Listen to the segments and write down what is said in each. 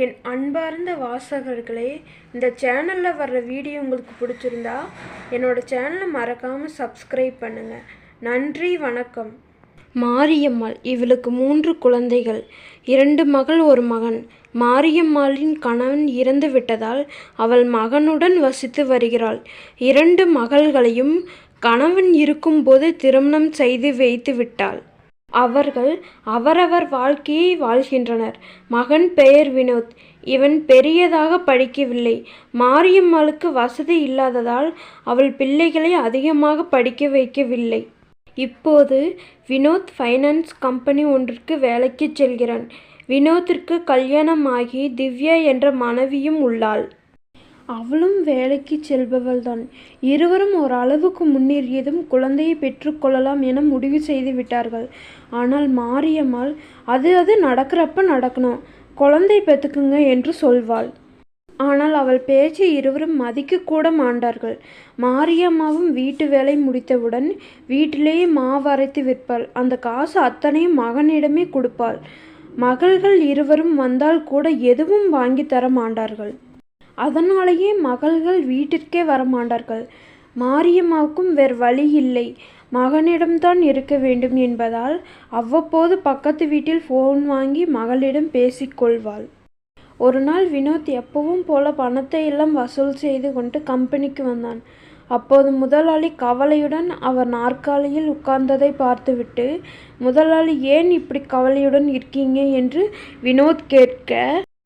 என் அன்பார்ந்த வாசகர்களே இந்த சேனலில் வர்ற வீடியோ உங்களுக்கு பிடிச்சிருந்தா என்னோட சேனலை மறக்காமல் சப்ஸ்கிரைப் பண்ணுங்கள் நன்றி வணக்கம். மாரியம்மாள் இவளுக்கு மூன்று குழந்தைகள். இரண்டு மகள் ஒரு மகன். மாரியம்மாளின் கணவன் இறந்து விட்டதால் அவள் மகனுடன் வசித்து வருகிறாள். இரண்டு மகள்களையும் கணவன் இருக்கும்போது திருமணம் செய்து வைத்து விட்டாள். அவர்கள் அவரவர் வாழ்க்கையை வாழ்கின்றனர். மகன் பெயர் வினோத். இவன் பெரியதாக படிக்கவில்லை. மாரியம்மாளுக்கு வசதி இல்லாததால் அவள் பிள்ளைகளை அதிகமாக படிக்க வைக்கவில்லை. இப்போது வினோத் ஃபைனான்ஸ் கம்பெனி ஒன்றிற்கு வேலைக்கு செல்கிறான். வினோத்திற்கு கல்யாணமாகி திவ்யா என்ற மனைவியும் உள்ளாள். அவளும் வேலைக்கு செல்பவள்தான். இருவரும் ஒரு அளவுக்கு முன்னேறியதும் குழந்தையை பெற்றுக்கொள்ளலாம் என முடிவு செய்து விட்டார்கள். ஆனால் மாரியம்மாள் அது அது நடக்கிறப்ப நடக்கணும். குழந்தை பெற்றுக்குங்க என்று சொல்வாள். ஆனால் அவள் பேச்சை இருவரும் மதிக்க கூட மாண்டார்கள். மாரியம்மாவும் வீட்டு வேலை முடித்தவுடன் வீட்டிலேயே மாவு அரைத்து விற்பாள். அந்த காசு அத்தனையும் மகனிடமே கொடுப்பாள். மகள்கள் இருவரும் வந்தால் கூட எதுவும் வாங்கி தர மாட்டார்கள் அதனாலேயே மகள்கள் வீட்டிற்கே வரமாட்டார்கள். மாரியம்மாவுக்கும் வேறு வழி இல்லை. மகனிடம்தான் இருக்க வேண்டும் என்பதால் அவ்வப்போது பக்கத்து வீட்டில் ஃபோன் வாங்கி மகளிடம் பேசிக்கொள்வாள் ஒரு நாள் வினோத் எப்பவும் போல பணத்தை எல்லாம் வசூல் செய்து கொண்டு கம்பெனிக்கு வந்தான். அப்போது முதலாளி கவலையுடன் அவர் நாற்காலியில் உட்கார்ந்ததை பார்த்துவிட்டு முதலாளி ஏன் இப்படி கவலையுடன் இருக்கீங்க? என்று வினோத் கேட்க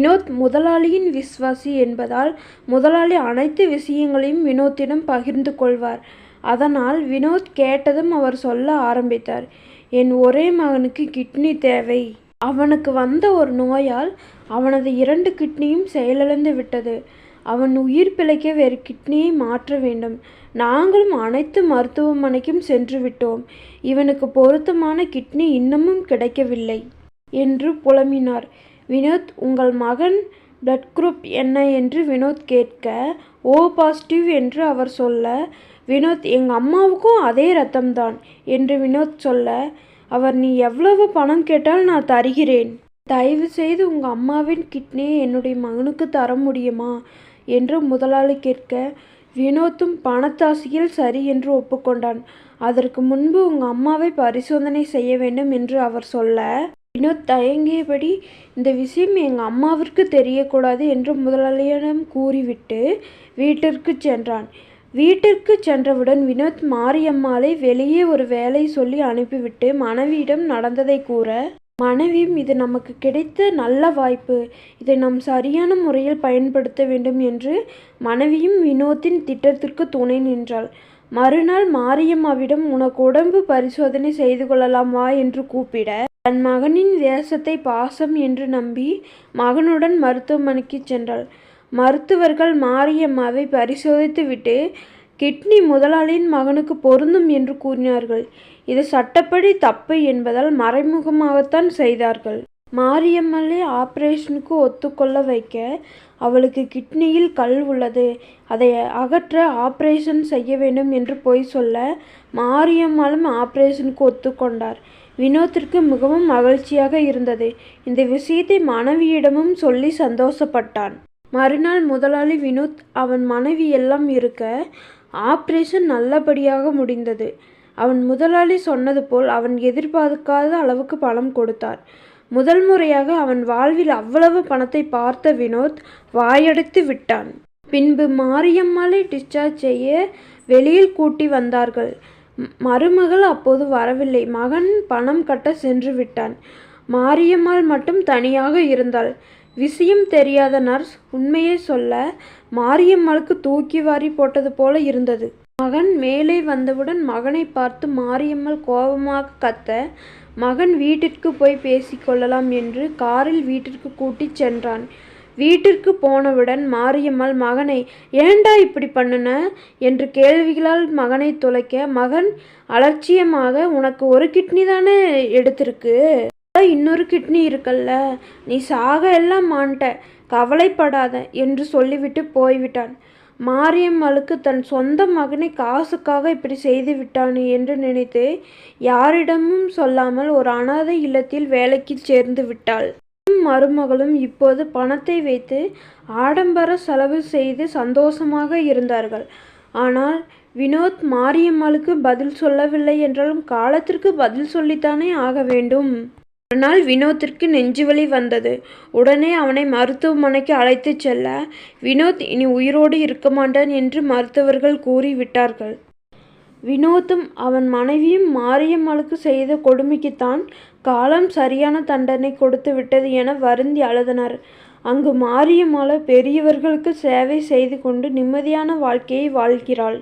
வினோத் முதலாளியின் விஸ்வாசி என்பதால் முதலாளி அனைத்து விஷயங்களையும் வினோத்திடம் பகிர்ந்து கொள்வார். அதனால் வினோத் கேட்டதும் அவர் சொல்ல ஆரம்பித்தார் என் ஒரே மகனுக்கு கிட்னி தேவை. அவனுக்கு வந்த ஒரு நோயால் அவனது இரண்டு கிட்னியும் செயலிழந்து விட்டது. அவன் உயிர் பிழைக்க வேறு கிட்னியை மாற்ற வேண்டும். நாங்களும் அனைத்து மருத்துவமனைக்கும் சென்று விட்டோம். இவனுக்கு பொருத்தமான கிட்னி இன்னமும் கிடைக்கவில்லை என்று புலம்பினார். வினோத் உங்கள் மகன் பிளட் குரூப் என்ன என்று வினோத் கேட்க ஓ பாசிட்டிவ் என்று அவர் சொல்ல வினோத் எங்கள் அம்மாவுக்கும் அதே ரத்தம்தான் என்று வினோத் சொல்ல அவர் நீ எவ்வளவு பணம் கேட்டால் நான் தருகிறேன். தயவு செய்து உங்கள் அம்மாவின் கிட்னியை என்னுடைய மகனுக்கு தர முடியுமா? என்று முதலாளி கேட்க வினோத்தும் பணத்தாசையில் சரி என்று ஒப்புக்கொண்டான். அதற்கு முன்பு உங்கள் அம்மாவை பரிசோதனை செய்ய வேண்டும் என்று அவர் சொல்ல வினோத் தயங்கியபடி இந்த விஷயம் எங்கள் அம்மாவிற்கு தெரியக்கூடாது என்று முதலாளியிடம் கூறிவிட்டு வீட்டிற்கு சென்றான். வீட்டிற்கு சென்றவுடன் வினோத் மாரியம்மாளை வெளியே ஒரு வேலை சொல்லி அனுப்பிவிட்டு மனைவியிடம் நடந்ததை கூற மனைவியும் இது நமக்கு கிடைத்த நல்ல வாய்ப்பு. இதை நாம் சரியான முறையில் பயன்படுத்த வேண்டும் என்று மனைவியும் வினோத்தின் திட்டத்திற்கு துணை நின்றாள். மறுநாள் மாரியம்மாவிடம் உனக்கு உடம்பு பரிசோதனை செய்து கொள்ளலாம் வா என்று கூப்பிட தன் மகனின் வேஷத்தை பாசம் என்று நம்பி மகனுடன் மருத்துவமனைக்கு சென்றாள். மருத்துவர்கள் மாரியம்மாவை பரிசோதித்துவிட்டு கிட்னி முதலாளியின் மகனுக்கு பொருந்தும் என்று கூறினார்கள். இது சட்டப்படி தப்பு என்பதால் மறைமுகமாகத்தான் செய்தார்கள். மாரியம்மலை ஆபரேஷனுக்கு ஒத்துக்கொள்ள வைக்க அவளுக்கு கிட்னியில் கல் உள்ளது. அதை அகற்ற ஆபரேஷன் செய்ய வேண்டும் என்று பொய் சொல்ல மாரியம்மாளும் ஆபரேஷனுக்கு ஒத்துக்கொண்டார். வினோத்திற்கு மிகவும் மகிழ்ச்சியாக இருந்தது. இந்த விஷயத்தை மனைவியிடமும் சொல்லி சந்தோஷப்பட்டான். மறுநாள் முதலாளி வினோத் அவன் மனைவி எல்லாம் இருக்க ஆப்ரேஷன் நல்லபடியாக முடிந்தது. அவன் முதலாளி சொன்னது போல் அவன் எதிர்பார்க்காத அளவுக்கு பணம் கொடுத்தார். முதல் முறையாக அவன் வாழ்வில் அவ்வளவு பணத்தை பார்த்த வினோத் வாயடைத்து விட்டான். பின்பு மாரியம்மாளை டிஸ்சார்ஜ் செய்ய வெளியில் கூட்டி வந்தார்கள். மருமகள் அப்போது வரவில்லை. மகன் பணம் கட்ட சென்று விட்டான். மாரியம்மாள் மட்டும் தனியாக இருந்தாள். விஷயம் தெரியாத நர்ஸ் உண்மையை சொல்ல மாரியம்மாளுக்கு தூக்கி வாரி போட்டது போல இருந்தது. மகன் மேலே வந்தவுடன் மகனை பார்த்து மாரியம்மாள் கோபமாக கத்த மகன் வீட்டிற்கு போய் பேசிக்கொள்ளலாம் என்று காரில் வீட்டிற்கு கூட்டிச் சென்றான். வீட்டிற்கு போனவுடன் மாரியம்மாள் மகனை ஏண்டா இப்படி பண்ணுன? என்று கேள்விகளால் மகனை துளைக்க மகன் அலட்சியமாக உனக்கு ஒரு கிட்னி தானே எடுத்திருக்கு? இன்னொரு கிட்னி இருக்கல்ல? நீ சாக எல்லாம் மாண்ட கவலைப்படாத என்று சொல்லிவிட்டு போய்விட்டான். மாரியம்மாளுக்கு தன் சொந்த மகனை காசுக்காக இப்படி செய்து விட்டானே என்று நினைத்து யாரிடமும் சொல்லாமல் ஒரு அனாதை இல்லத்தில் வேலைக்கு சேர்ந்து விட்டாள். மருமகளும் இப்போது பணத்தை வைத்து ஆடம்பர செலவு செய்து சந்தோஷமாக இருந்தார்கள். ஆனால் வினோத் மாரியம்மாளுக்கு பதில் சொல்லவில்லை என்றாலும் காலத்திற்கு பதில் சொல்லித்தானே ஆக வேண்டும். ஒரு நாள் வினோத்திற்கு நெஞ்சுவலி வந்தது. உடனே அவனை மருத்துவமனைக்கு அழைத்துச் செல்ல வினோத் இனி உயிரோடு இருக்க மாட்டான் என்று மருத்துவர்கள் கூறிவிட்டார்கள் வினோத்தும் அவன் மனைவியும் மாரியம்மாளுக்கு செய்த கொடுமைக்குத்தான் காலம் சரியான தண்டனை கொடுத்து விட்டது என வருந்தி அழுதனர். அங்கு மாரியம்மாளோ பெரியவர்களுக்கு சேவை செய்து கொண்டு நிம்மதியான வாழ்க்கையை வாழ்கிறாள்.